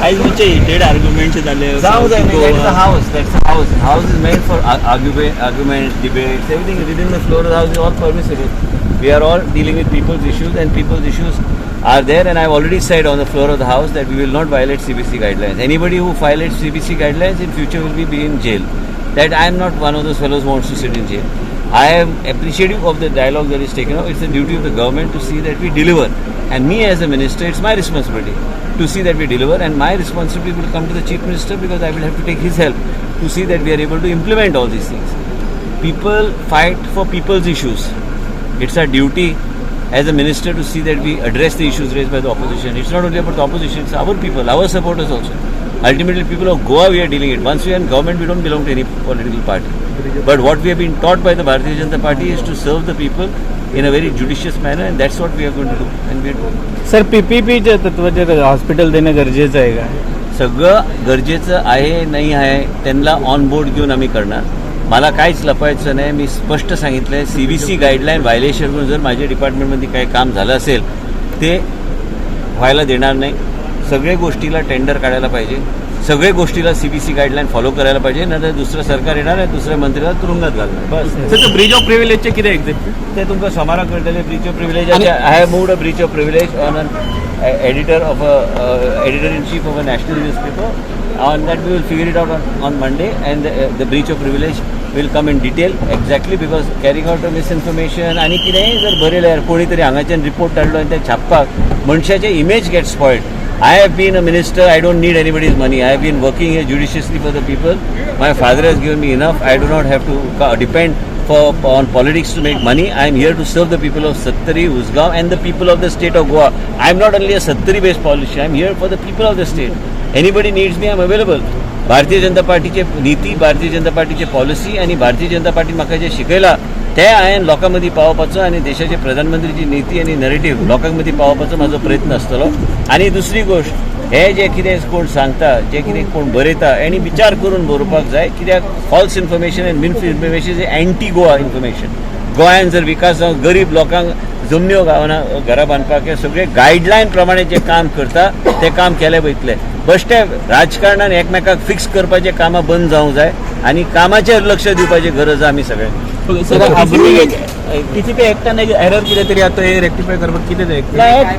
I would say did arguments that House, I mean, that is a house. That's a house. House is made for argument, arguments, debates, everything within the floor of the house is all permissible. We are all dealing with people's issues, and people's issues are there. And I've already said on the floor of the house that we will not violate CBC guidelines. Anybody who violates CBC guidelines in future will be in jail. That I am not one of those fellows who wants to sit in jail. I am appreciative of the dialogue that is taken up. It's the duty of the government to see that we deliver and me as a minister, it's my responsibility to see that we deliver. And my responsibility will come to the chief minister because I will have to take his help to see that we are able to implement all these things. People fight for people's issues. It's our duty as a minister to see that we address the issues raised by the opposition. It's not only about the opposition, it's our people, our supporters also. Ultimately, people of Goa, we are dealing it. Once we are in government, we don't belong to any political party. But what we have been taught by the Bharatiya Janata Party is to serve the people in a very judicious manner, and that's what we are going to do. And we are doing. Sir पीपीपीच्या तत्वाचे hospital देणं गरजेचं आहे का सगळं गरजेचं आहे नाही आहे त्यांना ऑन बोर्ड घेऊन आम्ही करणार मला काहीच लपायचं नाही. मी स्पष्ट सांगितलं आहे C B C guideline violation जर माझ्या डिपार्टमेंटमध्ये काही काम झालं असेल ते व्हायला देणार नाही. सगळ्या गोष्टीला टेंडर काढायला पाहिजे. सगळ्या गोष्टीला C B C guideline follow करायला पाहिजे नंतर दुसरं सरकार येणार आहे दुसऱ्या मंत्र्याला तुरुंगात घालणार. बस. ब्रिज ऑफ प्रिव्हिलेजचे कितें एक्झॅक्ट ते तुमकां सोमारा कळटलें breach of privilege I have moved a breach of privilege on an editor of a editor in chief of a national newspaper on that we will figure it out on Monday and the breach of privilege will come in detail exactly because carrying out a misinformation आनी कितेंय जर बरयलें जाल्यार कोणी तरी हांगाच्यान report धाडलो आनी ते छापपाक मनशाचें image get spoiled I have been a minister. I don't need anybody's money. I have been working here judiciously for the people. My father has given me enough. I do not have to depend for on politics to make money. I am here to serve the people of Sattari, Usgaon, and the people of the state of Goa. I am not only a Sattari-based politician. I am here for the people of the state. Anybody needs me, I am available. Bharatiya Janata पार्टीचे नीती भारतीय जनता पार्टीचे policy आणि Bharatiya Janata party म्हाका जे शिकयला ते हांवें लोकां मदीं पावोवपाचो आनी देशाचे प्रधानमंत्रीची नीती आनी नरेटीव लोकां मदीं पावोवपाचो म्हाजो प्रयत्न आसतलो आनी दुसरी गोश्ट हे जे कितें कोण सांगता जे कितें कोण बरयता हेणी विचार करून बरोवपाक जाय कित्याक false information and means information is anti Goa information गोंयांत जर विकास जावं गरीब लोकांक जमन्यो गावना घरां बांदपाक हे सगळे गायडलायन प्रमाणे जे काम करता ते काम केले वयतले बश्टे राजकारणान एकमेकाक फिक्स करपाचे कामां बंद जावंक जाय. आनी कामाचेर लक्ष दिवपाची गरज आहा आमी सगळे सर टीसीपी एक्टान एक एरर कितें तरी आता हे रेक्टिफाय करपाक कितें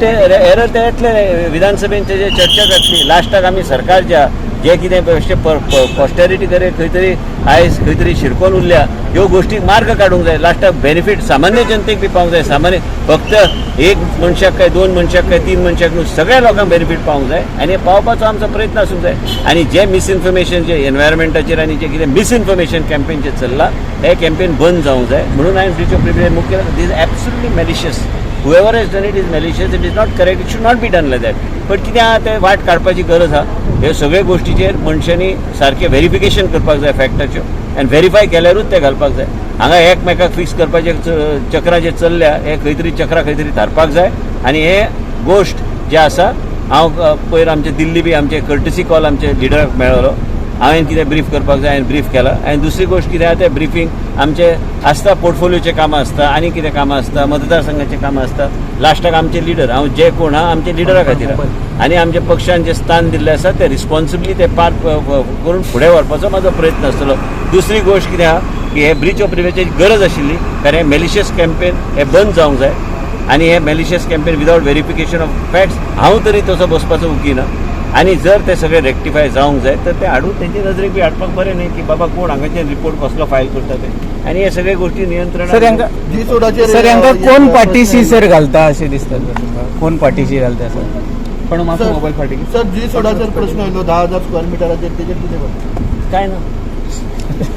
तें एरर ते येतले विधानसभेचे जे चर्चा जातली लास्टाक आमी सरकारच्या जे कितें बेश्टे पॉस्टेरिटी करे खंय तरी आयज खंय तरी शिरकोन उरल्या ह्यो गोश्टीक मार्ग काडूंक जाय. लास्टाक बेनिफीट सामान्य जनतेक बी पावंक जाय. सामान्य फक्त एक मनशाक काय दोन मनशाक काय तीन मनशाक न्हू सगळ्या लोकांक बेनिफीट पावंक जाय. आनी पावपाचो आमचो प्रयत्न आसूंक जाय. आनी जे मिसइन्फॉर्मेशन जे एनवायरमेंटाचेर आनी जे कितें मिसइन्फॉर्मेशन कॅम्पेन जे चल्ला हे कॅम्पेन बंद जावंक जाय. म्हणून हांवें फ्रिज ऑफ प्रिविलेज मुख्य these absolutely malicious whoever has done it is malicious. It is not correct it should not be done like that पण कितें आहा ते वाट काडपाची गरज आहा ह्यो सगळे गोश्टीचेर मनशांनी सारकें व्हेरिफिकेशन करपाक जाय फॅक्टाच्यो आनी व्हेरीफाय केल्यारूच ते घालपाक जाय. हांगा एकमेकाक फिक्स करपाचे चक्रा चक्रां जे चल्ल्या हे खंय तरी चक्रां खंय तरी थारपाक जाय. आनी हे गोश्ट जे आसा हांव पयर आमचे दिल्ली बी आमचे कर्टसी कॉल आमचे लिडराक मेळ्ळो हांवें कितें ब्रीफ करपाक जाय हांवें ब्रीफ केला. आनी दुसरी गोश्ट कितें आहा तें ब्रिफींग आमचे आसता पोर्टफोलिओचें कामां आसता आनी कितें कामां आसता मतदारसंघाचें कामां आसता. लास्टाक आमचे लिडर हांव जे कोण आहा आमचे लिडरा खातीर. आनी आमच्या पक्षान जें स्थान दिल्लें आसा तें रिस्पॉन्सिबली तें पार करून फुडें व्हरपाचो म्हाजो प्रयत्न आसतलो. दुसरी गोश्ट कितें आहा की हे ब्रीच ऑफ प्रिवेची गरज आशिल्ली कारण हे मेलिशियस कॅम्पेन हे बंद जावंक जाय. आनी हे malicious campaign without verification of facts हांव तरी तसो बसपाचो उकी ना आनी जर ते सगळे रेक्टिफाय जावंक जाय तर ते हाडून तेंचे नजरेक बी हाडपाक बरें न्ही की बाबा कोण हांगाचे रिपोर्ट कसलो फायल करता ते. आनी हे सगळे गोश्टी नियंत्रण सर यांका जी सोडाचेर सर यांका कोण पाठीशी सर घालता असे दिसतात? तुमका? कोण पाठीशी घालता सर? पण म्हाका मोबाईल फाटी सर जी सोडाचेर प्रश्न आयलो धा हजार स्क्वेअर मिटराचेर तेजेर कितें काय ना?